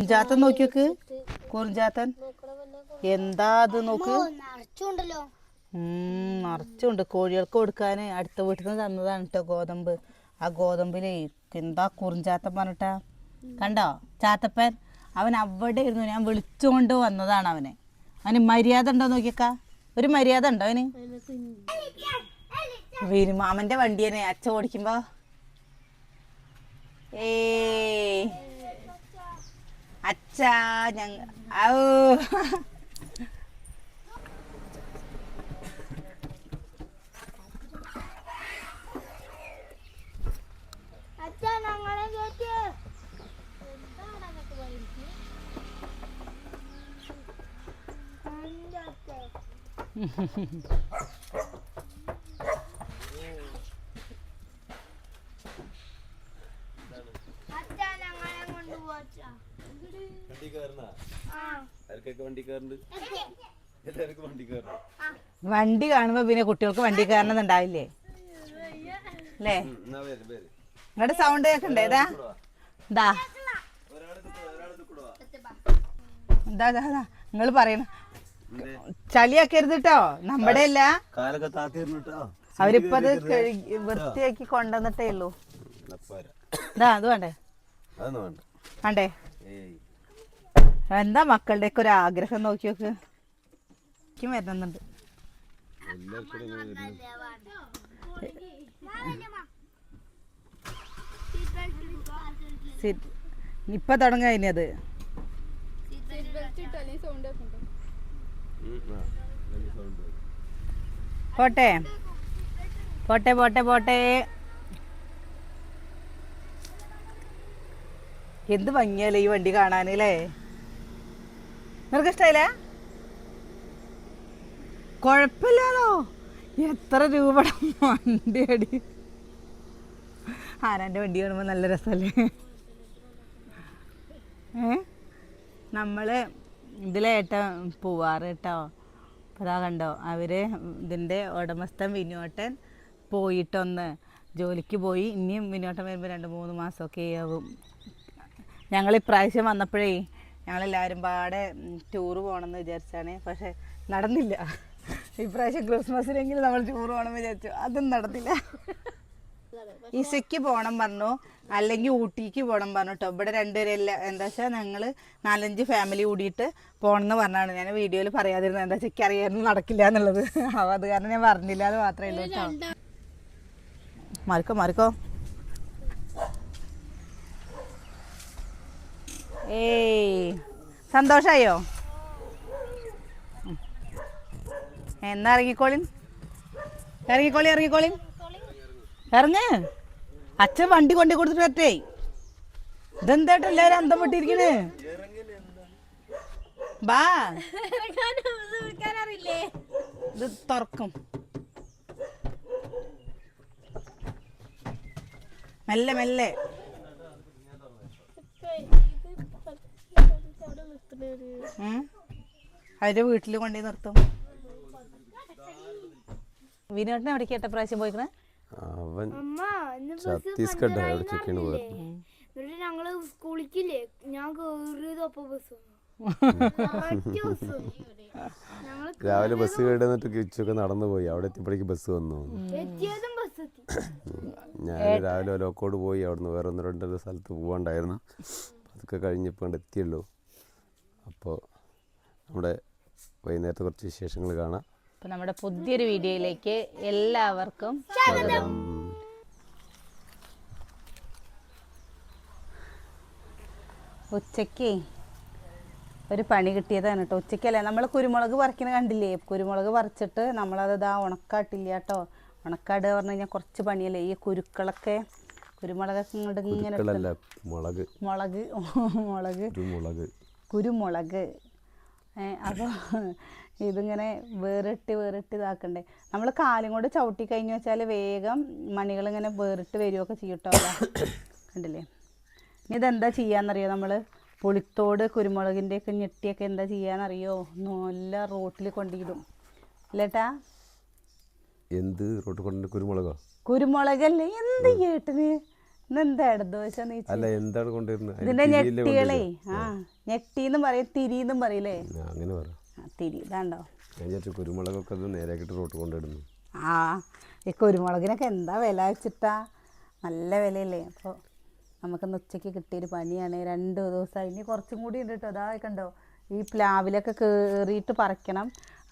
കുറിഞ്ചാത്തൻ നോക്കിയോക്ക് കുറിഞ്ചാത്തൻ എന്താ അത് നോക്ക്. നിറച്ചുണ്ട്. കോഴികൾക്ക് കൊടുക്കാൻ അടുത്ത വീട്ടിൽ നിന്ന് തന്നതാണ് കേട്ടോ ഗോതമ്പ്. ആ ഗോതമ്പിലെ എന്താ കുറിഞ്ചാത്തൻ പറഞ്ഞിട്ടാ? കണ്ടോ? ചാത്തപ്പൻ അവൻ അവിടെ ഇരുന്നു. ഞാൻ വിളിച്ചുകൊണ്ട് വന്നതാണ് അവനെ. അവന് മര്യാദ ഉണ്ടോ നോക്കിയേക്ക? ഒരു മര്യാദ ഉണ്ടോ അവന്? വീരുമാമന്റെ വണ്ടി തന്നെ. അച്ഛ ഓടിക്കുമ്പോ. ഏ അച്ഛാ ഞങ്ങ ഔ അച്ഛാ ഞങ്ങളെ കേട്ട് അച്ഛാ ഞങ്ങളെ കൊണ്ടുപോച്ചാ വണ്ടിക്കാരനാ ആ എല്ലാവർക്കും വണ്ടിക്കാരനാ വണ്ടി കാണുമ്പോ പിന്നെ കുട്ടികൾക്ക് വണ്ടി കയറണമെന്നുണ്ടാവില്ലേ അല്ലേ? നിങ്ങളുടെ സൗണ്ട് കേൾക്കണ്ടേ ഇതാ. ഇതാ. ഇതാ നിങ്ങൾ പറയണ ചളിയാക്കരുത് കേട്ടോ നമ്മുടെ അല്ല അവരിപ്പത് വൃത്തിയാക്കി കൊണ്ടുവന്നിട്ടേ ഉള്ളൂ. ഇതാ അത് വേണ്ടേ? വേണ്ട. വേണ്ടേ? എന്താ മക്കളുടെ ഒക്കെ ഒരു ആഗ്രഹം നോക്കി നോക്ക്. വരുന്നുണ്ട്. ഇപ്പൊ തുടങ്ങാ അത്. പോട്ടെ. പോട്ടെ പോട്ടെ പോട്ടെ. എന്ത് ഭംഗിയല്ലേ ഈ വണ്ടി കാണാനല്ലേ നിനക്ക് ഇഷ്ടായില്ല കൊഴപ്പില്ലാലോ? എത്ര രൂപയുടെ വണ്ടി അടി ആരാന്റെ വണ്ടി കാണുമ്പോൾ നല്ല രസമല്ലേ ഏ? നമ്മൾ ഇതിലേട്ട പോവാറ് കേട്ടോ അതാ കണ്ടോ? അവർ ഇതിന്റെ ഉടമസ്ഥൻ വിനോട്ടൻ പോയിട്ടൊന്ന് ജോലിക്ക് പോയി. ഇനിയും വിനോട്ടൻ വരുമ്പോൾ രണ്ട് മൂന്ന് മാസമൊക്കെ ആവും. ഞങ്ങൾ ഇപ്രാവശ്യം വന്നപ്പോഴേ ഞങ്ങളെല്ലാവരും പാടെ ടൂറ് പോകണമെന്ന് വിചാരിച്ചാണ്. പക്ഷെ നടന്നില്ല. ഇപ്രാവശ്യം ക്രിസ്മസിനെങ്കിലും നമ്മൾ ടൂർ പോകണം വിചാരിച്ചു. അതും നടന്നില്ല. ഇസയ്ക്ക് പോകണം പറഞ്ഞു. അല്ലെങ്കിൽ ഊട്ടിക്ക് പോകണം പറഞ്ഞു കേട്ടോ ഇവിടെ രണ്ടുപേരെല്ലാം എന്താ വെച്ചാൽ ഞങ്ങൾ നാലഞ്ച് ഫാമിലി കൂടിയിട്ട് പോകണം എന്ന് പറഞ്ഞാണ്. ഞാൻ വീഡിയോയിൽ പറയാതിരുന്നത് എന്താ വെച്ചാൽ അറിയാനും നടക്കില്ല എന്നുള്ളത്. അപ്പോൾ അത് കാരണം ഞാൻ പറഞ്ഞില്ല. അത് മാത്രമേ ഉള്ളൂ കേട്ടോ മറക്കോ മാറിക്കോ. ഏയ്. സന്തോഷായോ? ഉം. എന്നാ ഇറങ്ങിക്കോളിൻ? ഇറങ്ങിക്കോളി ഇറങ്ങിക്കോളിൻ ഇറങ്ങ്. അച്ഛൻ വണ്ടി കൊണ്ടു കൊടുത്തിട്ട് പറ്റേ ഇതെന്തായിട്ട് എല്ലാവരും അന്തം വിട്ടിരിക്കണ്? ബാ. ഇത് തുറക്കും. മെല്ലെ മെല്ലെ. അവരുടെ വീട്ടിൽ കൊണ്ടുപോയി നിർത്തും. വിനോട്ടിനെ എവിടേക്ക് എട്ട പ്രാവശ്യം പോയിക്കണേ? അവൻ അമ്മ ഇന്ന് ഛത്തീസ്ഗഡ് എവിടേക്കൊക്കെയാണ് പോയത് എന്നിട്ട് ഞങ്ങൾ സ്കൂളിക്കില്ലേ ഞാൻ കേറിയത് ഒപ്പം ബസ് രാവിലെ ബസ് കേടുന്നിട്ട് ഉച്ചയൊക്കെ നടന്നു പോയി. അവിടെ എത്തിയപ്പോഴേക്ക് ബസ് വന്നു. എത്തിയതും ബസ് എത്തി. ഞാൻ രാവിലെ ഒലോക്കോട് പോയി. അവിടുന്ന് വേറെ ഒന്ന് രണ്ട് സ്ഥലത്ത് പോകാണ്ടായിരുന്നു അതൊക്കെ കഴിഞ്ഞപ്പോൾ എത്തിയല്ലോ എത്തിയുള്ളൂ. അപ്പോൾ നമ്മുടെ വൈകുന്നേരത്തെ കുറച്ച് വിശേഷങ്ങൾ കാണാം. അപ്പോൾ നമ്മുടെ പുതിയൊരു വീഡിയോയിലേക്ക് എല്ലാവർക്കും സ്വാഗതം. ഉച്ചയ്ക്ക് ഒരു പണി കിട്ടിയതാണ് കേട്ടോ. ഉച്ചയ്ക്കല്ലേ? നമ്മൾ കുരുമുളക് പറിക്കണ കണ്ടില്ലേ? കുരുമുളക് പറിച്ചിട്ട് നമ്മളത് ഇതാ ഉണക്കാട്ടില്ല കേട്ടോ. ഉണക്കാട് പറഞ്ഞു കഴിഞ്ഞാൽ കുറച്ച് പണിയല്ലേ? ഈ കുരുക്കളൊക്കെ കുരുമുളകൊക്കെ ഇങ്ങോട്ട് ഇങ്ങനെ മുളക്. മുളക് മുളക്. കുരുമുളക്. അപ്പോൾ ഇതിങ്ങനെ വേറിട്ട് വേറിട്ട് ഇതാക്കണ്ടേ. നമ്മൾ കാലും കൊണ്ട് ചവിട്ടി കഴിഞ്ഞു വെച്ചാൽ വേഗം മണികളിങ്ങനെ വേറിട്ട് വരികയൊക്കെ ചെയ്യട്ടോ കണ്ടില്ലേ? ഇനി ഇതെന്താ ചെയ്യാന്നറിയോ നമ്മൾ പുളിത്തോട് കുരുമുളകിന്റെ ഒക്കെ ഞെട്ടിയൊക്കെ എന്താ ചെയ്യാന്നറിയോ? നല്ല റോട്ടിൽ കൊണ്ടിടും. ഇല്ലേട്ടാ? എന്ത്? റോട്ട് കൊണ്ട് കുരുമുളകോ? കുരുമുളകല്ലേ? എന്ത് ചേട്ടന് നീ അല്ല എന്താണ് കൊണ്ടുവരുന്നത്? ഇതിന്റെ ഞെട്ടികളേ. ആ ഞെട്ടീന്നും പറയും തിരിന്നും പറയില്ലേ? ആ, അങ്ങനെ പറ. തിരി ഇതാണ്ടോ? ഞാൻ വിചാരിച്ചു കുരുമുളകൊക്കെ അത് നേരാക്കിയിട്ട് റോട്ട് കൊണ്ടിടുന്നു ആ ഈ കുരുമുളകിനൊക്കെ എന്താ വില വെച്ചിട്ടാ? നല്ല വിലയല്ലേ. അപ്പോൾ നമുക്കിന്ന് ഉച്ചയ്ക്ക് കിട്ടിയൊരു പണിയാണ്. രണ്ട് ദിവസമായി ഇനി കുറച്ചും കൂടി ഉണ്ട് കേട്ടോ അതാ കണ്ടോ? ഈ പ്ലാവിലൊക്കെ കയറിയിട്ട് പറിക്കണം.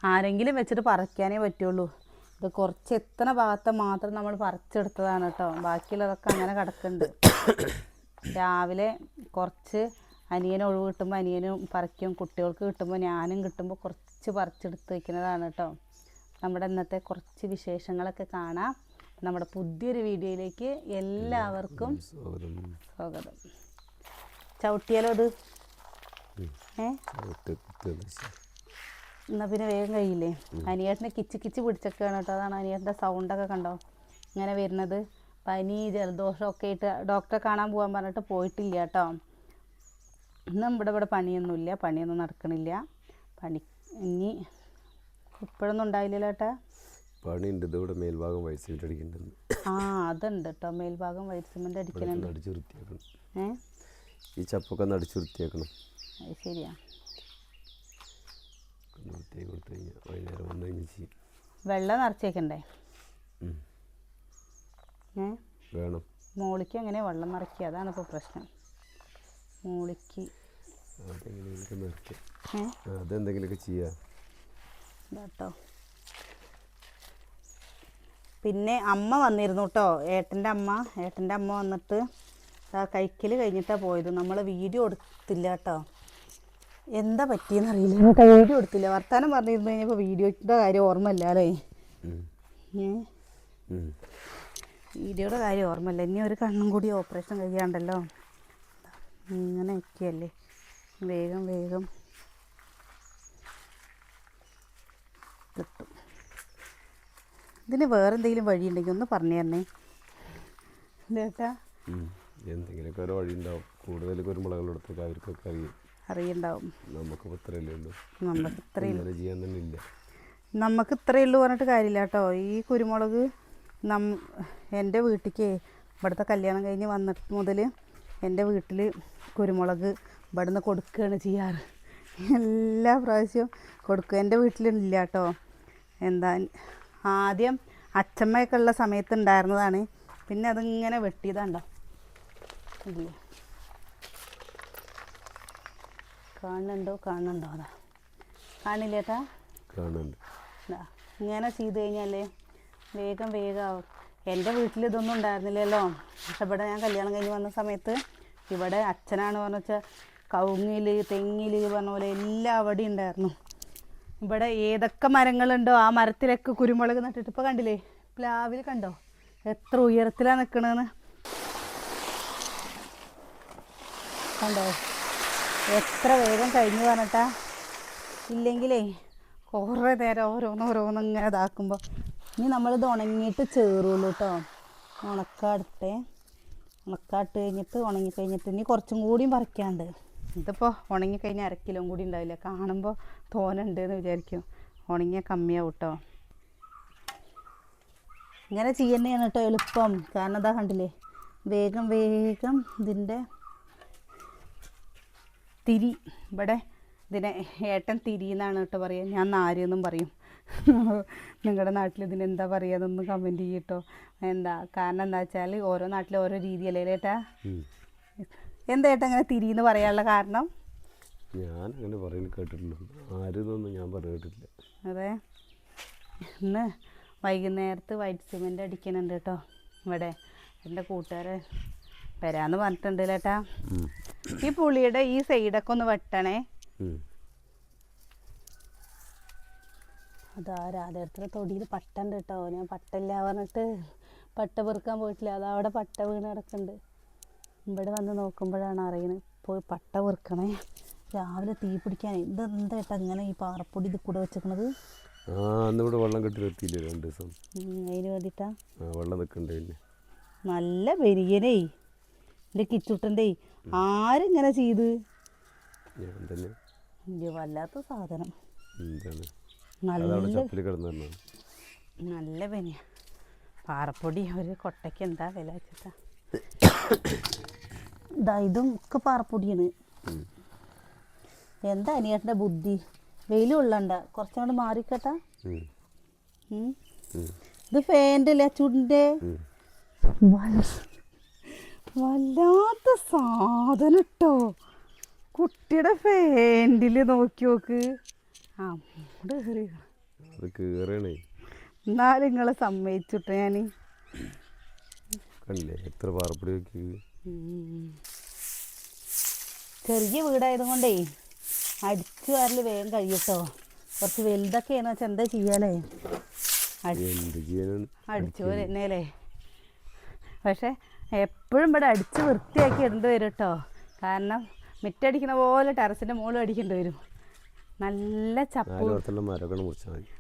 ആരെങ്കിലും വെച്ചിട്ട് പറിക്കാനേ പറ്റുള്ളൂ. ഇത് കുറച്ച് എത്തണ ഭാഗത്തെ മാത്രം നമ്മൾ പറിച്ചെടുത്തതാണ് കേട്ടോ. ബാക്കിയുള്ളതൊക്കെ അങ്ങനെ കിടക്കുന്നുണ്ട്. രാവിലെ കുറച്ച് അനിയന് ഒഴിവ് കിട്ടുമ്പോൾ അനിയനും പറിക്കും. കുട്ടികൾക്ക് കിട്ടുമ്പോൾ ഞാനും കിട്ടുമ്പോൾ കുറച്ച് പറിച്ചെടുത്ത് വയ്ക്കുന്നതാണ് കേട്ടോ. നമ്മുടെ ഇന്നത്തെ കുറച്ച് വിശേഷങ്ങളൊക്കെ കാണാം. നമ്മുടെ പുതിയൊരു വീഡിയോയിലേക്ക് എല്ലാവർക്കും സ്വാഗതം. ചവിട്ടിയാലോ അത് ഏ. എന്നാൽ പിന്നെ വേഗം കഴിയില്ലേ? അനിയേട്ടനെ കിച്ച് കിച്ച് പിടിച്ചൊക്കെയാണ് കേട്ടോ. അതാണ് അനിയേട്ടന്റെ സൗണ്ടൊക്കെ കണ്ടോ? ഇങ്ങനെ വരുന്നത്. പനി ജലദോഷമൊക്കെ ആയിട്ട് ഡോക്ടറെ കാണാൻ പോകാൻ പറഞ്ഞിട്ട് പോയിട്ടില്ല കേട്ടോ. ഇന്നും ഇവിടെ ഇവിടെ പണിയൊന്നുമില്ല. പണിയൊന്നും നടക്കണില്ല. പണി ഇനി ഇപ്പോഴൊന്നും ഉണ്ടായില്ലല്ലോ ഏട്ടാ? പണിയുണ്ട്. ഇതിവിടെ മേൽഭാഗം വൈറ്റ് ആ അതുണ്ട് കേട്ടോ. മേൽഭാഗം വൈറ്റ് സിമെന്റ് അടിക്കുന്നുണ്ട് അടിച്ചു വൃത്തിയാക്കണം. ഏ? ഈ ചപ്പൊക്കെ ഒന്ന് അടിച്ചു വൃത്തിയാക്കണം. ശരിയാ. വൃത്തിയാക്കി കൊടുത്തു കഴിഞ്ഞാൽ വൈകുന്നേരം വന്നു കഴിഞ്ഞാൽ ചെയ്യും വെള്ളം നിറച്ചേക്കണ്ടേ? ഏ? വേണം. മോളിക്ക് എങ്ങനെ വെള്ളം നിറയ്ക്കുക? അതാണ് ഇപ്പോൾ പ്രശ്നം. മോളിക്ക്. അതെങ്ങനെയൊക്കെ ഏ? അതെന്തെങ്കിലുമൊക്കെ ചെയ്യാം. കേട്ടോ പിന്നെ അമ്മ വന്നിരുന്നു കേട്ടോ ഏട്ടന്റെ അമ്മ. ഏട്ടന്റെ അമ്മ വന്നിട്ട് ആ കഴിക്കൽ കഴിഞ്ഞിട്ടാണ് പോയത്. നമ്മൾ വീഡിയോ എടുത്തില്ല കേട്ടോ എന്താ പറ്റിയെന്ന് അറിയില്ല. കേട്ടോ വീഡിയോ എടുത്തില്ല വർത്താനം പറഞ്ഞിരുന്നു കഴിഞ്ഞപ്പോൾ വീഡിയോയുടെ കാര്യം ഓർമ്മയില്ല അല്ലേ ഉം. വീഡിയോയുടെ കാര്യം ഓർമ്മയില്ല. ഇനി ഒരു കണ്ണും കൂടി ഓപ്പറേഷൻ കഴിയാണ്ടല്ലോ. ഇങ്ങനെ എത്തിയല്ലേ വേഗം വേഗം. കിട്ടും. ഇതിന് വേറെ എന്തെങ്കിലും വഴിയുണ്ടെങ്കിൽ ഒന്ന് പറഞ്ഞു തരണേ. ചേട്ടാ ഉം. എന്തെങ്കിലുമൊക്കെ ഒരു വഴി ഉണ്ടാവും കൂടുതൽ കുരുമുളകളെടുത്തൊക്കെ അവർക്കൊക്കെ അറിയും. അറിയണ്ടാവും. നമുക്ക് നമുക്ക് ഇത്രയും നമുക്ക് ഉള്ളൂ പറഞ്ഞിട്ട് കാര്യമില്ല കേട്ടോ. ഈ കുരുമുളക് നം എന്റെ വീട്ടിലേക്ക് ഇവിടുത്തെ കല്യാണം കഴിഞ്ഞ് വന്നിട്ട് മുതൽ എന്റെ വീട്ടിൽ കുരുമുളക് ഇവിടുന്ന് കൊടുക്കുകയാണ് ചെയ്യാറ്. എല്ലാ പ്രാവശ്യവും കൊടുക്കും. എന്റെ വീട്ടിലില്ല കേട്ടോ. എന്താ ആദ്യം അച്ഛമ്മയൊക്കെ ഉള്ള സമയത്ത് ഉണ്ടായിരുന്നതാണ്. പിന്നെ അതിങ്ങനെ വെട്ടിയതാണ്ടോ. ഇല്ലേ? കാണുന്നുണ്ടോ? കാണുന്നുണ്ടോ? അതാ. കാണില്ലേട്ടാ കാണുന്നുണ്ട്. ഇങ്ങനെ ചെയ്ത് കഴിഞ്ഞാലേ വേഗം വേഗം എന്റെ വീട്ടിൽ ഇതൊന്നും ഉണ്ടായിരുന്നില്ലല്ലോ. പക്ഷെ ഇവിടെ ഞാൻ കല്യാണം കഴിഞ്ഞ് വന്ന സമയത്ത് ഇവിടെ അച്ഛനാണ് പറഞ്ഞ വെച്ചാൽ കവുങ്ങിൽ തെങ്ങിൽ പറഞ്ഞ പോലെ എല്ലാം അവിടെ ഉണ്ടായിരുന്നു. ഇവിടെ ഏതൊക്കെ മരങ്ങളുണ്ടോ ആ മരത്തിലൊക്കെ കുരുമുളക് നട്ടിട്ട് ഇപ്പോൾ കണ്ടില്ലേ? പ്ലാവിൽ കണ്ടോ? എത്ര ഉയരത്തിലാണ് നിൽക്കണതെന്ന് കണ്ടോ? എത്ര വേഗം കഴിഞ്ഞു പറഞ്ഞിട്ടാ? ഇല്ലെങ്കിലേ കുറേ നേരം ഓരോന്ന് ഓരോന്ന് ഇങ്ങനെ ഇതാക്കുമ്പോൾ ഇനി നമ്മളിത് ഉണങ്ങിയിട്ട് ചേറുള്ളൂ കേട്ടോ ഉണക്കാടട്ടെ ഉണക്കാട്ട് കഴിഞ്ഞിട്ട് ഉണങ്ങി കഴിഞ്ഞിട്ട് ഇനി കുറച്ചും കൂടിയും പറിക്കാണ്ട്. ഇതിപ്പോൾ ഉണങ്ങിക്കഴിഞ്ഞാൽ അര കിലോ കൂടി ഉണ്ടാവില്ല? കാണുമ്പോൾ തോനുണ്ട് എന്ന് വിചാരിക്കും. ഉണങ്ങിയ കമ്മിയാവും കേട്ടോ ഇങ്ങനെ ചെയ്യുന്നതാണ് കേട്ടോ എളുപ്പം. കാരണം എന്താ കണ്ടില്ലേ? വേഗം വേഗം ഇതിന്റെ തിരി. ഇവിടെ ഇതിനെ ഏട്ടൻ തിരി എന്നാണ് കേട്ടോ പറയുക. ഞാൻ നാരെന്നും പറയും. നിങ്ങളുടെ നാട്ടിൽ ഇതിന് എന്താ പറയുക അതൊന്ന് കമന്റ് ചെയ്യട്ടോ. എന്താ? കാരണം എന്താ വെച്ചാൽ ഓരോ നാട്ടിലും ഓരോ രീതിയല്ലേ ഏട്ടാ. എന്താ ഏട്ടാ അങ്ങനെ തിരി എന്ന് പറയാനുള്ള കാരണം? ഞാൻ അങ്ങനെ പറയുന്നത് കേട്ടിട്ടുണ്ട് ആരുന്നൊന്നും ഞാൻ പറഞ്ഞിട്ടില്ല അതെ. ഇന്ന് വൈകുന്നേരത്ത് വൈറ്റ് സിമെന്റ് അടിക്കുന്നുണ്ട് കേട്ടോ. ഇവിടെ എന്റെ കൂട്ടുകാരെ വരാമെന്ന് പറഞ്ഞിട്ടുണ്ട് ചേട്ടാ. ഈ പുളിയുടെ ഈ സൈഡൊക്കെ ഒന്ന് വെട്ടണേ. അതാ എത്ര തൊടിയിൽ പട്ടുണ്ട് കേട്ടോ. ഞാൻ പട്ടില്ല പറഞ്ഞിട്ട് പട്ട പെറുക്കാൻ പോയിട്ടില്ല. അതാ അവിടെ പട്ട വീണ് കിടക്കുന്നുണ്ട് ഇവിടെ വന്ന് നോക്കുമ്പോഴാണ് അറിയുന്നത് പോയി പട്ട പെറുക്കണേ. രാവിലെ തീ പിടിക്കാൻ ഇത് എന്താ ഏട്ടാ ഇങ്ങനെ ഈ പാറപ്പൊടി ഇത് കൂടെ വെച്ചേക്കണത്? വെള്ളം കെട്ടി രണ്ട് ദിവസം? അതിന് ആ വെള്ളം നിൽക്കണ്ടേ നല്ല പെരിയനേ. എന്റെ കിച്ചുട്ടന്റെ ആരിങ്ങനെ ചെയ്ത്? വല്ലാത്ത സാധനം. നല്ല നല്ല പനിയ. പാറപ്പൊടി ഒരു കൊട്ടയ്ക്ക് എന്താ വില വെച്ചിട്ടാ. ഇതാ ഇതും ഒക്കെ പാറപ്പൊടിയാണ്. എന്താ അനിയേട്ടന്റെ ബുദ്ധി? വെയിൽ കൊള്ളണ്ട. കുറച്ചും കൂടെ മാറിക്കട്ടാ. ഇത് ഫാന്റെ അല്ലേ ചുണ്ടിന്റെ ഉം. വല്ലാത്ത സാധനം ഇട്ടോ കുട്ടിയുടെ ഫാൻഡിൽ നോക്കി നോക്ക്. എന്നാലും നിങ്ങളെ സമ്മതിച്ചിട്ടോ ഞാൻ കണ്ടില്ലേ? എത്ര പാർപ്പിടി ചെറിയ വീടായത് കൊണ്ടേ അടിച്ചു വാരൽ വേഗം കഴിയട്ടോ. കുറച്ച് വലുതൊക്കെയാണെന്ന് വെച്ചാൽ എന്താ ചെയ്യാലേ അടിച്ചു പോലെ തന്നെയല്ലേ പക്ഷെ എപ്പോഴും ഇവിടെ അടിച്ച് വൃത്തിയാക്കി ഇടേണ്ടി വരും കേട്ടോ. കാരണം മിറ്റടിക്കുന്ന പോലെ ടെറസിന്റെ മുകളിൽ അടിക്കേണ്ടി വരും. നല്ല ചപ്പു.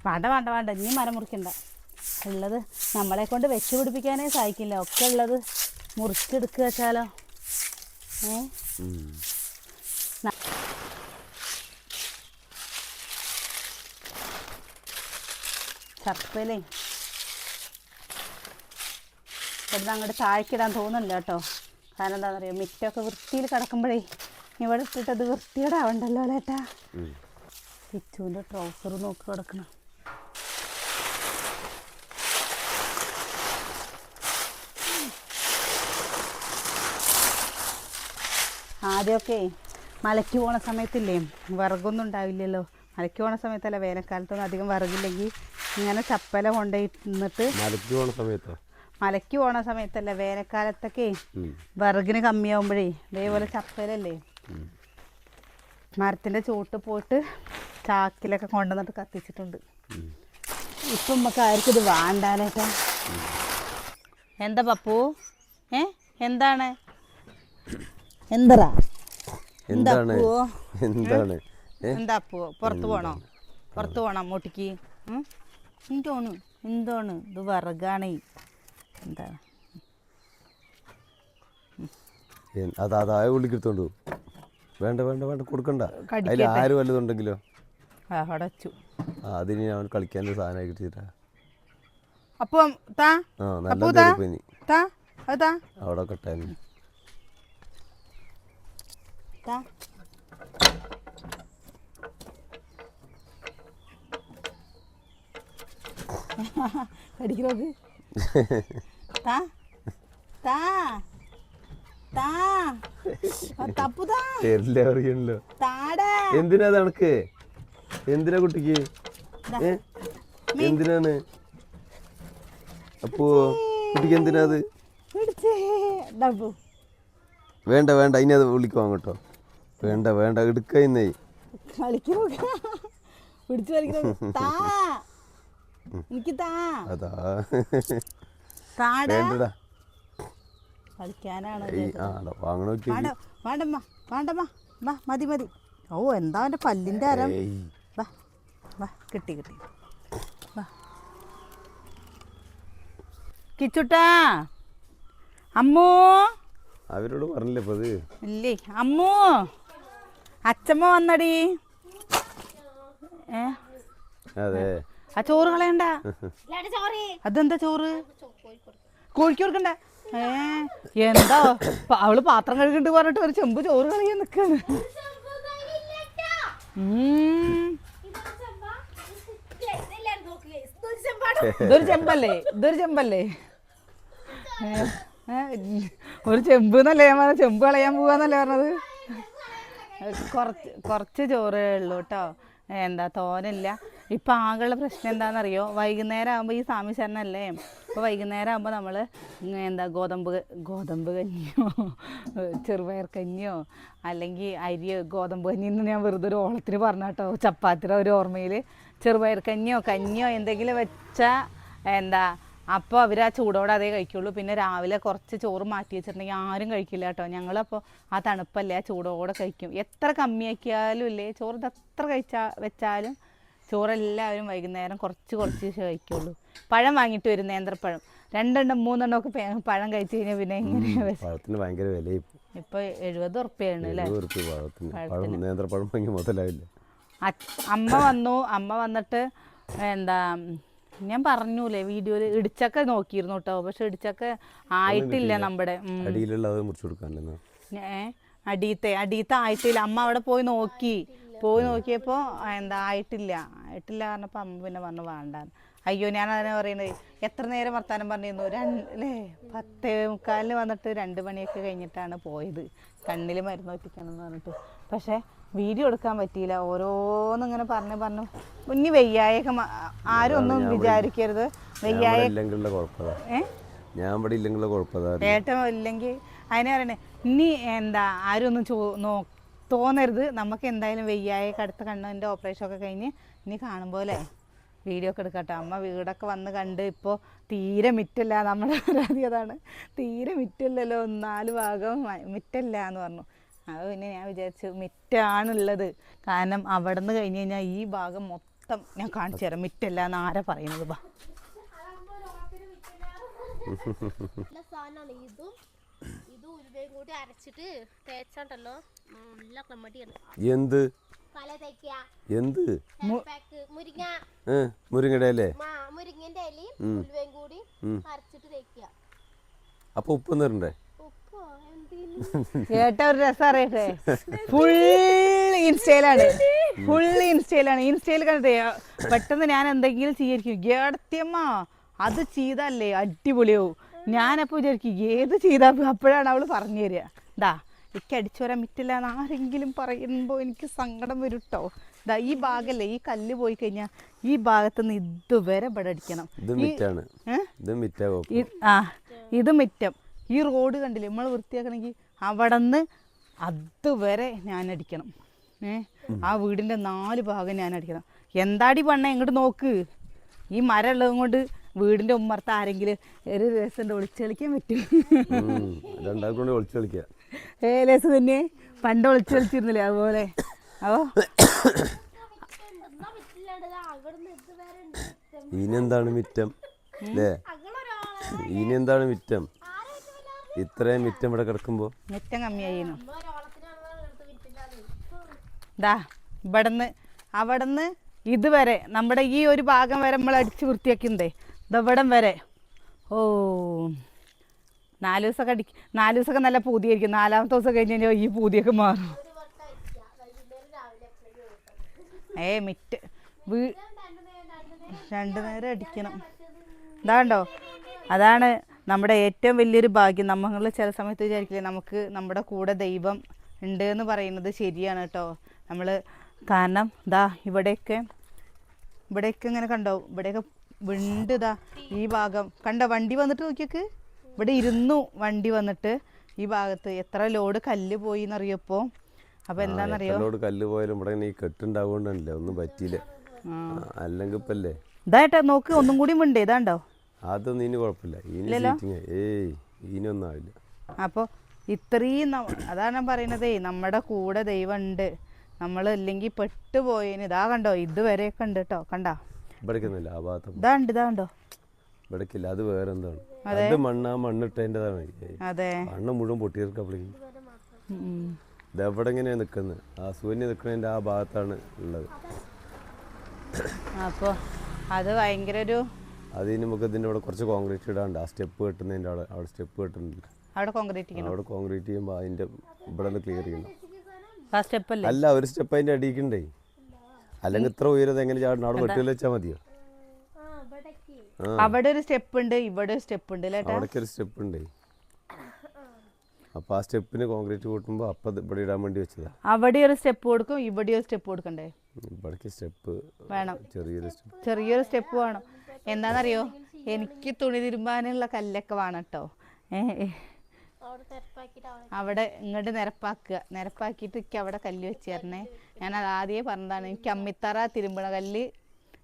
വേണ്ട വേണ്ട വേണ്ട. ഇനി മരം മുറിക്കണ്ട. ഉള്ളത് നമ്മളെ കൊണ്ട് വെച്ച് പിടിപ്പിക്കാനേ സഹായിക്കില്ല ഒക്കെ ഉള്ളത് മുറിച്ചെടുക്കുക വെച്ചാലോ? ഏ? ചപ്പലേ ഇവിടുന്ന് അങ്ങോട്ട് താഴ്ക്കിടാൻ തോന്നുന്നില്ല കേട്ടോ. കാരണം എന്താണെന്ന് അറിയാം മിറ്റൊക്കെ വൃത്തിയിൽ കിടക്കുമ്പോഴേ ഇവിടെ ഇട്ടിട്ടത് വൃത്തിയോടാവണ്ടല്ലോ ലേട്ടാ ഉം. കിച്ചുവിന്റെ ട്രൗസർ നോക്കി കിടക്കണം. ആദ്യമൊക്കെ മലയ്ക്ക് പോണ സമയത്തില്ലേ വിറകൊന്നും ഉണ്ടാവില്ലല്ലോ. മലയ്ക്ക് പോണ സമയത്തല്ല വേനൽക്കാലത്തൊന്നും അധികം വിറകില്ലെങ്കിൽ ഇങ്ങനെ ചപ്പല കൊണ്ടുപോയി നിന്നിട്ട് മലയ്ക്ക് പോണ സമയത്തോ? മലയ്ക്ക് പോണ സമയത്തല്ല വേനൽക്കാലത്തൊക്കെ. വിറകിന് കമ്മിയാവുമ്പോഴേ ഇതേപോലെ ചപ്പലല്ലേ? മരത്തിന്റെ ചോട്ട് പോയിട്ട് ചാക്കിലൊക്കെ കൊണ്ടുവന്നിട്ട് കത്തിച്ചിട്ടുണ്ട്. ഇപ്പൊ നമുക്ക് ആർക്കും ഇത് വേണ്ടാനേട്ടാ. എന്താ പപ്പു? ഏ? എന്താണ്? എന്താ എന്താണ്? എന്താണ്? എന്താ അപ്പു പുറത്ത് പോണോ? പുറത്ത് പോണോ അങ്ങോട്ടേക്ക് എന്തോണ്? എന്തോണ്? ഇത് വിറകാണേ. എന്താ എൻ- അത് അതായ ഉള്ളിക്കെടുത്തോണ്ട് വേണ്ട വേണ്ട വേണ്ട കൊടുക്കണ്ട. അതിൽ. ആര് വല്ലതുണ്ടെങ്കിലോ അടച്ചു അതിന് അവൻ കളിക്കാൻ സാധനമായി കിട്ടിയിട്ടാ അപ്പം താ. നല്ല താ. ഇനി. താ. അത് അവിടെ കെട്ടാൻ. താ. കടിക്കണോക്ക് താ താ താ ആ, തപ്പു അറിയണല്ലോ എന്തിനാ തണക്ക്? എന്തിനാ കുട്ടിക്ക്? എന്തിനാണ്? അപ്പോ കുട്ടിക്ക് എന്തിനാ അത്? വേണ്ട വേണ്ട ഇനി അത് വിളിക്കുവാ കേട്ടോ വേണ്ട വേണ്ട എടുക്കുന്നേ ഇന്നേ. കളിക്കണോ പിടിച്ചു കളിക്കണോ താ. എനിക്ക് താ അതാ. താടാ വേണ്ടടാ. കളിക്കാനാണ് ഈ വാങ്ങണ വേണ്ട വേണ്ടമ്മ വേണ്ടമ്മ വാ മതി മതി. ഓ എന്താ അവന്റെ പല്ലിന്റെ അരം ഏയ്. വാ വാ കിട്ടി കിട്ടി. വാ. കിച്ചുട്ടാ. അമ്മൂ. അവരോട് പറഞ്ഞില്ലേ ഇപ്പൊ അത് ഇല്ലേ അമ്മൂ. അച്ചമ്മ വന്നടി. ഏ? അതെ. ആ ചോറ് കളയണ്ട. അതെന്താ ചോറ്? കോഴിക്ക് കൊടുക്കണ്ട. ഏ എന്താ? അവൾ പാത്രം കഴുകണ്ട് പറഞ്ഞിട്ട് ഒരു ചെമ്പ് ചോറ് കളയാൻ നിക്കാണ്. ഇതൊരു ചെമ്പല്ലേ? ഇതൊരു ചെമ്പല്ലേ? ഒരു ചെമ്പ് എന്നല്ലേ ഞാൻ പറഞ്ഞത്? ചെമ്പ് കളയാൻ പോവാന്നല്ലേ പറഞ്ഞത്? കുറച്ച് കുറച്ച് ചോറേ ഉള്ളൂ കേട്ടോ. എന്താ? തോനില്ല ഇപ്പം ആകെയുള്ള പ്രശ്നം എന്താണെന്നറിയോ വൈകുന്നേരം ആകുമ്പോൾ ഈ സ്വാമി ശരണല്ലേ? അപ്പോൾ വൈകുന്നേരം ആകുമ്പോൾ നമ്മൾ എന്താ ഗോതമ്പ് ഗോതമ്പ് കഞ്ഞിയോ ചെറുപയർ കഞ്ഞിയോ അല്ലെങ്കിൽ അരി ഗോതമ്പ് കഞ്ഞി എന്ന് ഞാൻ വെറുതെ ഒരു ഓളത്തിന് പറഞ്ഞ കേട്ടോ ചപ്പാത്തിയുടെ ഒരു ഓർമ്മയിൽ ചെറുപയർ കഞ്ഞിയോ കഞ്ഞിയോ എന്തെങ്കിലും വെച്ചാൽ എന്താ അപ്പോൾ അവർ ആ ചൂടോടെ അതേ കഴിക്കുള്ളൂ. പിന്നെ രാവിലെ കുറച്ച് ചോറ് മാറ്റി വെച്ചിട്ടുണ്ടെങ്കിൽ ആരും കഴിക്കില്ല കേട്ടോ. ഞങ്ങളപ്പോൾ ആ തണുപ്പല്ലേ ആ ചൂടോടെ കഴിക്കും. എത്ര കമ്മിയാക്കിയാലും ഇല്ലേ ചോറ് എത്ര കഴിച്ചാ വെച്ചാലും ചോറെല്ലാവരും വൈകുന്നേരം കുറച്ച് കുറച്ച് കഴിക്കുള്ളൂ. പഴം വാങ്ങിയിട്ട് വരും നേന്ത്രപ്പഴം. രണ്ടെണ്ണം മൂന്നെണ്ണം ഒക്കെ പഴം കഴിച്ചു കഴിഞ്ഞാൽ പിന്നെ പഴത്തിന് ഭയങ്കര വിലയും ഇപ്പൊ എഴുപത് ഉറുപ്പ്യാണ് നേന്ത്രപ്പഴം വാങ്ങി മുതലാവില്ല അച്ഛ- അമ്മ വന്നു. അമ്മ വന്നിട്ട് എന്താ ഞാൻ പറഞ്ഞൂലേ വീഡിയോയിൽ ഇടിച്ചൊക്കെ നോക്കിയിരുന്നു കേട്ടോ. പക്ഷെ ഇടിച്ചൊക്കെ ആയിട്ടില്ല നമ്മുടെ അടിയത്തെ അടിയത്തെ ആയിട്ടില്ല. അമ്മ അവിടെ പോയി നോക്കി. പോയി നോക്കിയപ്പോൾ എന്താ ആയിട്ടില്ല. ആയിട്ടില്ല പറഞ്ഞപ്പോൾ അമ്മ പിന്നെ പറഞ്ഞു വേണ്ടാന്ന്. അയ്യോ ഞാൻ അതിനെ പറയുന്നത് എത്ര നേരം വർത്താനം പറഞ്ഞിരുന്നു? രണ്ടേ പത്തേ മുക്കാലിന് വന്നിട്ട് രണ്ട് മണിയൊക്കെ കഴിഞ്ഞിട്ടാണ് പോയത്. കണ്ണിൽ മരുന്ന് ഒറ്റിക്കണം എന്ന് പറഞ്ഞിട്ട്. പക്ഷേ വീഡിയോ എടുക്കാൻ പറ്റിയില്ല. ഓരോന്നും ഇങ്ങനെ പറഞ്ഞു പറഞ്ഞു. ഇനി വെയ്യായൊക്കെ ആരും ഒന്നും വിചാരിക്കരുത്. വെയ്യായ ഞാൻ ഇവിടെ ഇല്ലെങ്കിലുള്ള കുഴപ്പതാ. ഏട്ടൻ ഇല്ലെങ്കിൽ അതിനെ പറയണേ ഇനി എന്താ? ആരും ഒന്നും ചോ നോ തോന്നരുത്. നമുക്ക് എന്തായാലും വെയ്യായ കടുത്ത കണ്ണിന്റെ ഓപ്പറേഷൻ ഒക്കെ കഴിഞ്ഞ് ഇനി കാണുമ്പോലെ വീഡിയോ ഒക്കെ എടുക്കട്ടെ. അമ്മ വീടൊക്കെ വന്ന് കണ്ട് ഇപ്പോൾ തീരെ മിറ്റല്ല. നമ്മുടെ പരാതി അതാണ്. തീരെ മിറ്റല്ലല്ലോ. നാല് ഭാഗം മിറ്റല്ല എന്ന് പറഞ്ഞു. അത് പിന്നെ ഞാൻ വിചാരിച്ചു മിറ്റാണുള്ളത്. കാരണം അവിടെ നിന്ന് കഴിഞ്ഞ് കഴിഞ്ഞാൽ ഈ ഭാഗം മൊത്തം ഞാൻ കാണിച്ചു തരാം. മിറ്റല്ല എന്ന് ആരാ പറയുന്നത്? ബാ എന്ത്? എന്ത്? മുരിങ്ങയുടെ അല്ലേ അപ്പോൾ ഉപ്പ് നിറണ്ടേ കേട്ട ഒരു രസം അറിയട്ടെ. ഫുൾ ഇൻസ്റ്റയിലാണ് ഫുൾ ഇൻസ്റ്റയിലാണ് ഇൻസ്റ്റയിൽ കണ്ടേ പെട്ടെന്ന് ഞാൻ എന്തെങ്കിലും ചെയ്യായിരിക്കും ഗേടത്യമ്മ അത് ചെയ്തല്ലേ അടിപൊളിയാവും. ഞാനപ്പോൾ വിചാരിക്കും ഏത് ചെയ്താ അപ്പോഴാണ് അവൾ പറഞ്ഞു തരിക. ദാ എനിക്ക് അടിച്ചു വരാൻ പറ്റില്ല എന്ന് ആരെങ്കിലും പറയുമ്പോൾ എനിക്ക് സങ്കടം വരും കേട്ടോ ദാ ഈ ഭാഗല്ലേ ഈ കല്ല് പോയി കഴിഞ്ഞാൽ ഈ ഭാഗത്ത് നിന്ന് ഇതുവരെ? ഇത് ഈ ആ ഇത് മിറ്റം. ഈ റോഡ് കണ്ടില്ലേ നമ്മൾ വൃത്തിയാക്കണമെങ്കിൽ അവിടെ നിന്ന് അതുവരെ ഞാൻ അടിക്കണം. ഏ? ആ വീടിന്റെ നാല് ഭാഗം ഞാൻ അടിക്കണം. എന്താടി പണ്ണ ഇങ്ങോട്ട് നോക്ക്. ഈ മരം ഉള്ളതും കൊണ്ട് വീടിന്റെ ഉമ്മർത്ത് ആരെങ്കിലും ഒരു രസം വിളിച്ചു കളിക്കാൻ പറ്റും. ഏ ലേസ് തന്നെ. പണ്ട് ഒളിച്ച് കളിച്ചിരുന്നില്ലേ അതുപോലെ. അപ്പോ ഇനെന്താണ് മിറ്റം? അല്ലേ ഇനെന്താണ് മിറ്റം? ഇത്രയും മിറ്റം ഇവിടെ കിടക്കുമ്പോ? മിറ്റം കമ്മിയായിരുന്നു ദാ ഇവിടുന്ന് അവിടുന്ന് ഇതുവരെ നമ്മുടെ ഈ ഒരു ഭാഗം വരെ നമ്മൾ അടിച്ച് വൃത്തിയാക്കിണ്ടേ ഇതവിടം വരെ. ഓ. നാല് ദിവസമൊക്കെ അടി നാല് ദിവസമൊക്കെ നല്ല പൂതിയായിരിക്കും. നാലാമത്തെ ദിവസം കഴിഞ്ഞ് കഴിഞ്ഞാൽ ഈ പൂതിയൊക്കെ മാറും. ഏ മിറ്റ്. വീ രണ്ടു നേരം അടിക്കണം. ഇതാണ്ടോ അതാണ് നമ്മുടെ ഏറ്റവും വലിയൊരു ഭാഗ്യം. നമ്മൾ ചില സമയത്ത് വിചാരിക്കില്ലേ നമുക്ക് നമ്മുടെ കൂടെ ദൈവം ഉണ്ട് എന്ന് പറയുന്നത് ശരിയാണ് കേട്ടോ. നമ്മൾ കാരണം ദാ ഇവിടെയൊക്കെ ഇവിടെയൊക്കെ ഇങ്ങനെ കണ്ടോ? ഇവിടെയൊക്കെ വിണ്ട് ഇതാ ഈ ഭാഗം. കണ്ടോ? വണ്ടി വന്നിട്ട് നോക്കിയൊക്കെ. ഇവിടെ ഇരുന്നു വണ്ടി വന്നിട്ട് ഈ ഭാഗത്ത് എത്ര ലോഡ് കല്ല് പോയി എന്നറിയപ്പോൾ അപ്പോൾ എന്താണെന്നറിയോ ലോഡ് കല്ല് പോയാലും ഇവിടെ ഈ കെട്ടുണ്ടാവുകൊണ്ടല്ലേ ഒന്നും പറ്റിയില്ല. അല്ലെങ്കിൽ ഇപ്പല്ലേ? ഇതായിട്ടാ നോക്ക് ഒന്നും കൂടി ഉണ്ട് ഇതാണ്ടോ? അതൊന്നും ഇനി കുഴപ്പമില്ല. ഇനി ഏയ് ഇനിയൊന്നും ആവില്ല. അപ്പോൾ ഇത്രയും അതാണ് ഞാൻ പറയുന്നതേ നമ്മുടെ കൂടെ ദൈവം ഉണ്ട് നമ്മൾ ഇല്ലെങ്കിൽ പെട്ടുപോയതിന് ഇതാ കണ്ടോ ഇതുവരെ ഉണ്ട് കേട്ടോ കണ്ടോ? ഇതാണ്ട് ആ ഇവിടേക്കില്ല അത് വേറെ എന്താണ് അത് മണ്ണ് ആ മണ്ണിട്ടതിന്റെതാണ് അതെ. മണ്ണ് മുഴുവൻ പൊട്ടിയെടുക്കപ്പോഴേക്കും ഇതെവിടെ എങ്ങനെയാണ് നിൽക്കുന്നത് ആ സൂര്യൻ നിൽക്കുന്നതിന്റെ ആ ഭാഗത്താണ് ഉള്ളത്. അപ്പോ അത് ഭയങ്കര ഒരു അത് ഇനി നമുക്ക് ഇതിന്റെ അവിടെ കുറച്ച് കോൺക്രീറ്റ് ഇടാണ്ട്. ആ സ്റ്റെപ്പ് കെട്ടുന്നതിന്റെ അവിടെ അവിടെ സ്റ്റെപ്പ് കെട്ടുന്നില്ല അവിടെ കോൺക്രീറ്റ് ചെയ്യണം അവിടെ കോൺക്രീറ്റ് ചെയ്യുമ്പോൾ അതിന്റെ ഇവിടെ നിന്ന് ക്ലിയർ ചെയ്യണം. ആ സ്റ്റെപ്പ് അല്ലേ ഒരു സ്റ്റെപ്പ് അതിന്റെ അടിയിക്കണ്ടേ അല്ലെങ്കിൽ ഇത്ര ഉയരത് എങ്ങനെ ചാടണം? അവിടെ വെട്ടിയിൽ വെച്ചാൽ മതിയോ? അവിടെ ഒരു സ്റ്റെപ്പ് ഉണ്ട് ഇവിടെ ഒരു സ്റ്റെപ്പ് ഉണ്ട് അവിടേക്ക് ഒരു സ്റ്റെപ്പ് ഉണ്ട് അപ്പോൾ ആ സ്റ്റെപ്പിന് കോൺക്രീറ്റ് കൂട്ടുമ്പോൾ അപ്പൊ ഇവിടെ ഇടാൻ വേണ്ടി വെച്ചതാ. അവിടെ ഒരു സ്റ്റെപ്പ് കൊടുക്കും ഇവിടെ ഒരു സ്റ്റെപ്പ് കൊടുക്കണ്ടേ? ഇവിടേക്ക് സ്റ്റെപ്പ് വേണം. ചെറിയൊരു സ്റ്റെപ്പ്. ചെറിയൊരു സ്റ്റെപ്പ് വേണം. എന്താണെന്നറിയോ? എനിക്ക് തുണി തിരുമ്പാനുള്ള കല്ലൊക്കെ വേണം കേട്ടോ. അവിടെ ഇങ്ങോട്ട് നിരപ്പാക്കുക. നിരപ്പാക്കിയിട്ട് എനിക്ക് അവിടെ കല്ല് വെച്ച് തരണേ. ഞാൻ അത് ആദ്യമേ പറഞ്ഞതാണ്. എനിക്ക് അമ്മിത്തറ തിരുമ്പണ കല്ല്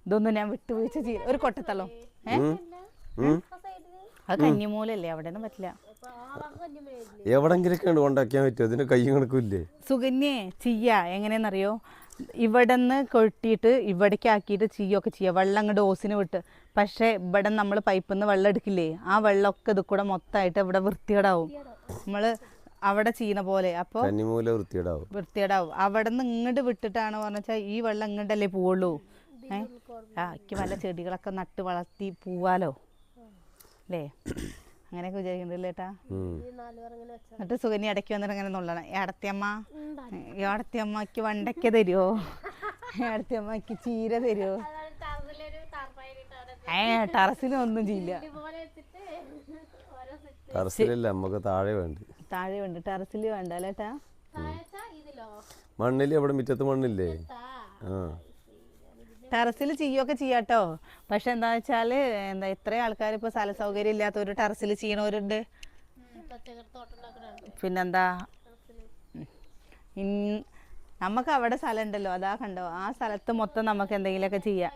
ഇതൊന്നും ഞാൻ വിട്ടുവീഴ്ച ഒരു കൊട്ടത്തളം. അത് കന്നിമൂലല്ലേ? അവിടെ ഒന്നും പറ്റില്ല. എവിടെങ്കിലൊക്കെ ഉണ്ട് കൊണ്ടാക്കിയാൻ പറ്റുമോ അതിന് കൈ കണക്കില്ലേ സുകന്യേ ചെയ്യ. എങ്ങനെയെന്നറിയോ? ഇവിടെ നിന്ന് കൊട്ടിയിട്ട് ഇവിടേക്ക് ആക്കിയിട്ട് ചെയ്യുകയൊക്കെ ചെയ്യുക വെള്ളം അങ്ങോട്ട് ഓസിന് വിട്ട്. പക്ഷേ ഇവിടെ നമ്മൾ പൈപ്പിൽ നിന്ന് വെള്ളം എടുക്കില്ലേ? ആ വെള്ളമൊക്കെ ഇത് കൂടെ മൊത്തമായിട്ട് ഇവിടെ വൃത്തികേടാവും. നമ്മൾ അവിടെ ചെയ്യുന്ന പോലെ. അപ്പോൾ വൃത്തിയിടാവും വൃത്തികേടാവും. അവിടെ നിന്ന് ഇങ്ങോട്ട് വിട്ടിട്ടാണ് പറഞ്ഞാൽ ഈ വെള്ളം ഇങ്ങോട്ടല്ലേ പോവുള്ളൂ. ഏ? ആ എനിക്ക് വല്ല ചെടികളൊക്കെ നട്ട് വളർത്തി പോവാലോ? അല്ലേ അങ്ങനെയൊക്കെ വിചാരിക്കുന്നുണ്ടല്ലേ ഏട്ടാ? എന്നിട്ട് സുഗനി ഇടയ്ക്ക് വന്നിട്ട് അങ്ങനെ നുള്ളണം. ഏടത്തിയമ്മ ഏടത്തിയമ്മക്ക് വണ്ടയ്ക്ക തരുമോ ഏടത്തിയമ്മക്ക് ചീര തരുമോ ഏ ടെറസിലൊന്നും ചെയ്യില്ല. ടെറസിലല്ല നമുക്ക് താഴെ വേണ്ട. താഴെ വേണ്ട ടെറസിൽ വേണ്ട അല്ലേട്ടാ മണ്ണിൽ അവിടെ മുറ്റത്ത് മണ്ണില്ലേ? ആ. ടെറസിൽ ചെയ്യുകയൊക്കെ ചെയ്യാട്ടോ പക്ഷെ എന്താ വെച്ചാൽ എന്താ ഇത്രയും ആൾക്കാർ ഇപ്പോൾ സ്ഥല സൗകര്യം ഒരു ടെറസിൽ ചെയ്യണവരുണ്ട്. പിന്നെന്താ? നമുക്ക് അവിടെ സ്ഥലം ഉണ്ടല്ലോ അതാ കണ്ടോ? ആ സ്ഥലത്ത് മൊത്തം നമുക്ക് എന്തെങ്കിലുമൊക്കെ ചെയ്യാം.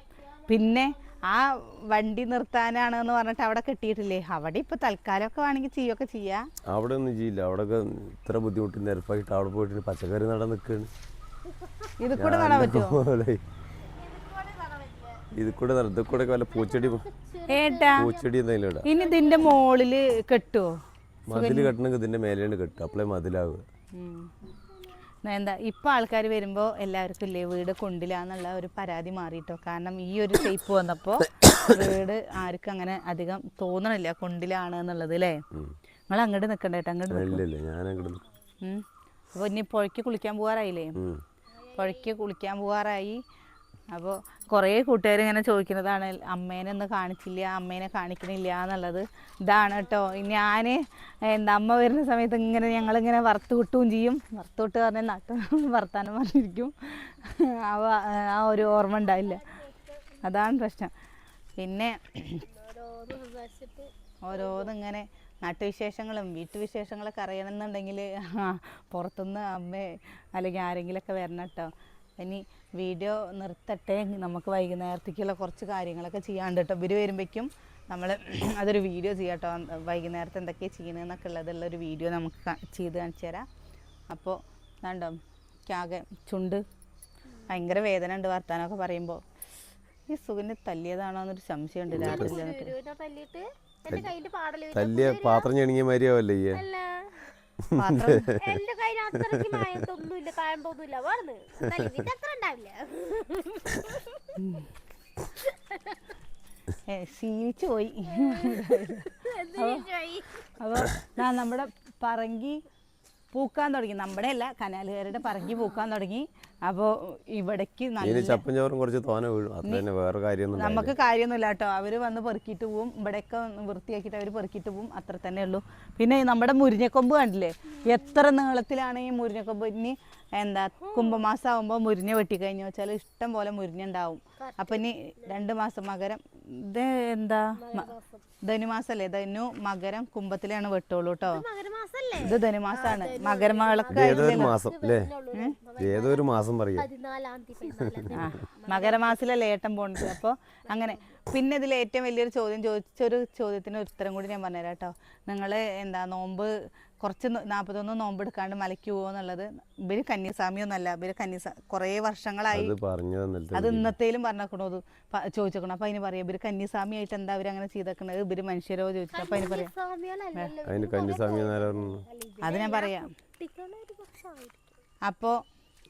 പിന്നെ ആ വണ്ടി നിർത്താനാണ് എന്ന് പറഞ്ഞിട്ട് അവിടെ കെട്ടിയിട്ടില്ലേ? അവിടെ ഇപ്പൊ തൽക്കാലമൊക്കെ വേണമെങ്കിൽ ചെയ്യൊക്കെ ചെയ്യാം. അവിടെ ഒന്നും ചെയ്യില്ല. അവിടെ ഇത്ര ബുദ്ധിമുട്ട് നിരപ്പായിട്ട് അവിടെ പോയിട്ട് പച്ചക്കറി നട നിൽക്കുകയാണ്. ഇത് കൂടെ നടാൻ പറ്റുമോ ഇത് കൂടെ ഇത് കൂടെ വല്ല പൂച്ചെടി ഏട്ടാ പൂച്ചെടി എന്തെങ്കിലും ഇടാം. ഇനി ഇതിന്റെ മോളിൽ കെട്ടുവോ മതിൽ കെട്ടണമെങ്കിൽ ഇതിന്റെ മേലെയാണ് കെട്ടുക. അപ്പോഴേ മതിലാവുക. എന്താ ഇപ്പൊ ആൾക്കാർ വരുമ്പോ എല്ലാവർക്കും ഇല്ലേ വീട് കൊണ്ടില്ലാന്നുള്ള ഒരു പരാതി മാറിയിട്ടോ കാരണം ഈ ഒരു ഷേപ്പ് വന്നപ്പോ വീട് ആർക്കും അങ്ങനെ അധികം തോന്നണില്ല കൊണ്ടിലാണ് എന്നുള്ളത് അല്ലേ നിങ്ങൾ അങ്ങോട്ട് നിക്കണ്ടേട്ടോ അങ്ങോട്ട് ഇല്ല ഇല്ല ഞാൻ അങ്ങോട്ട് ഉം. അപ്പൊ ഇനി പുഴയ്ക്ക് കുളിക്കാൻ പോകാറായില്ലേ. പുഴയ്ക്ക് കുളിക്കാൻ പോകാറായി അപ്പോൾ കുറേ കൂട്ടുകാർ ഇങ്ങനെ ചോദിക്കുന്നതാണ് അമ്മേനെ ഒന്ന് കാണിച്ചില്ല അമ്മേനെ കാണിക്കണില്ല എന്നുള്ളത്. ഇതാണ് കേട്ടോ ഞാൻ എന്താ അമ്മ വരുന്ന സമയത്ത് ഇങ്ങനെ ഞങ്ങളിങ്ങനെ വറുത്ത് കിട്ടുകയും ചെയ്യും. വറുത്ത് വിട്ട് പറഞ്ഞാൽ നട്ട് വർത്താനം പറഞ്ഞിരിക്കും. ആ ഒരു ഓർമ്മ ഉണ്ടായില്ല അതാണ് പ്രശ്നം. പിന്നെ ഓരോന്നിങ്ങനെ നാട്ടുവിശേഷങ്ങളും വീട്ടുവിശേഷങ്ങളൊക്കെ അറിയണമെന്നുണ്ടെങ്കിൽ പുറത്തുനിന്ന് അമ്മ അല്ലെങ്കിൽ ആരെങ്കിലുമൊക്കെ വരണം കേട്ടോ ഇനി വീഡിയോ നിർത്തട്ടെ. നമുക്ക് വൈകുന്നേരത്തേക്കുള്ള കുറച്ച് കാര്യങ്ങളൊക്കെ ചെയ്യാണ്ട് കേട്ടോ ഇവർ വരുമ്പോഴേക്കും നമ്മൾ അതൊരു വീഡിയോ ചെയ്യാം കേട്ടോ വൈകുന്നേരത്തെ എന്തൊക്കെയാണ് ചെയ്യണമെന്നൊക്കെ ഉള്ളതുള്ള ഒരു വീഡിയോ നമുക്ക് ചെയ്ത് കാണിച്ചു തരാം. അപ്പോൾ കണ്ടോ ആകെ ചുണ്ട് ഭയങ്കര വേദന ഉണ്ട് വർത്താനമൊക്കെ പറയുമ്പോൾ ഈ സുഖിനെ തല്ലിയതാണോ എന്നൊരു രാത്രി എന്റെ കയ്യിൽ പാടൽ തല്ലിയ പാത്രം ചെണിങ്ങിയ മാതിരിയാവല്ലേ എന്റെ കയ്യിൽ അത്രയ്ക്ക് മായത്തൊന്നുമില്ല കായമ്പൊന്നുമില്ല. വേർന്ന് ഇതിന്റെ അത്ര ഉണ്ടാവില്ല. ശീലിച്ചു പോയി. അപ്പോൾ നമ്മുടെ പറങ്കി പൂക്കാൻ തുടങ്ങി. നമ്മുടെ അല്ല കനാലുകാരുടെ പറങ്കി പൂക്കാൻ തുടങ്ങി. അപ്പോൾ ഇവിടേക്ക് നല്ല ചോറും കുറച്ച് തോന വീഴും. തന്നെ വേറെ കാര്യമൊന്നും നമുക്ക് കാര്യമൊന്നുമില്ല കേട്ടോ. അവർ വന്ന് പെറുക്കിയിട്ട് പോവും. ഇവിടെയൊക്കെ വൃത്തിയാക്കിയിട്ട് അവർ പെറുക്കിയിട്ട് പോവും. അത്ര തന്നെ ഉള്ളൂ. പിന്നെ നമ്മുടെ മുരിഞ്ഞക്കൊമ്പ് കണ്ടില്ലേ? എത്ര നീളത്തിലാണ് ഈ മുരിഞ്ഞക്കൊമ്പ്? ഇനി എന്താ കുംഭമാസം ആകുമ്പോൾ മുരിഞ്ഞ വെട്ടിക്കഴിഞ്ഞു വെച്ചാൽ ഇഷ്ടം പോലെ മുരിഞ്ഞുണ്ടാവും അപ്പം ഇനി രണ്ട് മാസം മകരം ഇത് എന്താ? ധനുമാസല്ലേ? ധനു മകരം കുംഭത്തിലാണ് വെട്ടുള്ളൂ കേട്ടോ. ഇത് ധനുമാസമാണ്. മകരമകളൊക്കെ ഏതോ ഒരു മാസം അല്ലേ ഏതോ ഒരു മാസം പറയും മകരമാസത്തിലല്ലേ ഏട്ടൻ പോണത് അപ്പോൾ അങ്ങനെ പിന്നെ ഇതിൽ ഏറ്റവും വലിയൊരു ചോദ്യം ചോദിച്ചൊരു ചോദ്യത്തിന് ഉത്തരം കൂടി ഞാൻ പറഞ്ഞുതരാം കേട്ടോ. നിങ്ങൾ എന്താ നോമ്പ് കുറച്ച് നാൽപ്പത്തൊന്ന് നോമ്പ് എടുക്കാണ്ട് മലയ്ക്ക് പോകുക എന്നുള്ളത് ഇവർ കന്യാസ്വാമിയൊന്നല്ല ഇവർ കന്യാസ കുറേ വർഷങ്ങളായി അത് പറഞ്ഞു തന്നിട്ട് അത് ഇന്നത്തേലും പറഞ്ഞേക്കണോ അത് ചോദിച്ചേക്കണം. അപ്പൊ അതിന് പറയാം ഇവർ കന്യാസ്വാമി ആയിട്ട് എന്താ അവരങ്ങനെ അങ്ങനെ ചെയ്തേക്കണത്? ഇവർ മനുഷ്യരോ ചോദിച്ചു അപ്പൊ അതിന് പറയാം. അത് ഞാൻ പറയാം. അപ്പോ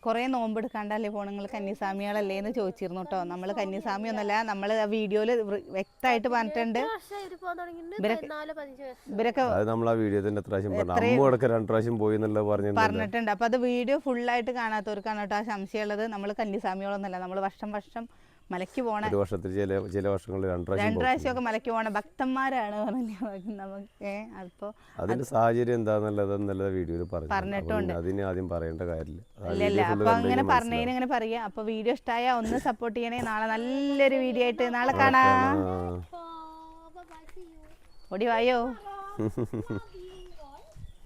കുറേ നോമ്പെടുക്കാണ്ടല്ലേ പോണ? നിങ്ങൾ കന്യാസ്വാമികളല്ലേ എന്ന് ചോദിച്ചിരുന്നു കേട്ടോ നമ്മൾ കന്യാസ്വാമി ഒന്നല്ല നമ്മൾ ആ വീഡിയോയിൽ വ്യക്തമായിട്ട് പറഞ്ഞിട്ടുണ്ട്. ഇവരൊക്കെ പറഞ്ഞിട്ടുണ്ട്. പറഞ്ഞിട്ടുണ്ട്. അപ്പോൾ അത് വീഡിയോ ഫുള്ളായിട്ട് കാണാത്തവർക്കാണ് കേട്ടോ ആ സംശയമുള്ളത്. നമ്മൾ കന്യാസ്വാമികളൊന്നുമല്ല നമ്മൾ വർഷം വർഷം മലയ്ക്ക് പോണ ഒരു വർഷത്തിൽ ചില ചില വർഷങ്ങളിൽ രണ്ട് ഒക്കെ മലക്കി പോകും പ്രാവശ്യമൊക്കെ മലയ്ക്ക് പോണ ഭക്തന്മാരാണ് പറഞ്ഞില്ല നമുക്ക് അപ്പോൾ അതിന്റെ സാഹചര്യം എന്താന്നുള്ളത് എന്നുള്ളത് വീഡിയോയിൽ പറഞ്ഞു പറഞ്ഞിട്ടുണ്ട്. അതിന് ആദ്യം പറയേണ്ട കാര്യമില്ല. ആ ഇല്ല ഇല്ല. video full അപ്പൊ അങ്ങനെ പറഞ്ഞതിന് അങ്ങനെ പറയാ. അപ്പൊ വീഡിയോ ഇഷ്ടമായ ഒന്ന് സപ്പോർട്ട് ചെയ്യണേ. നാളെ നല്ലൊരു വീഡിയോ ആയിട്ട് നാളെ കാണാം. ഓടി വായോ.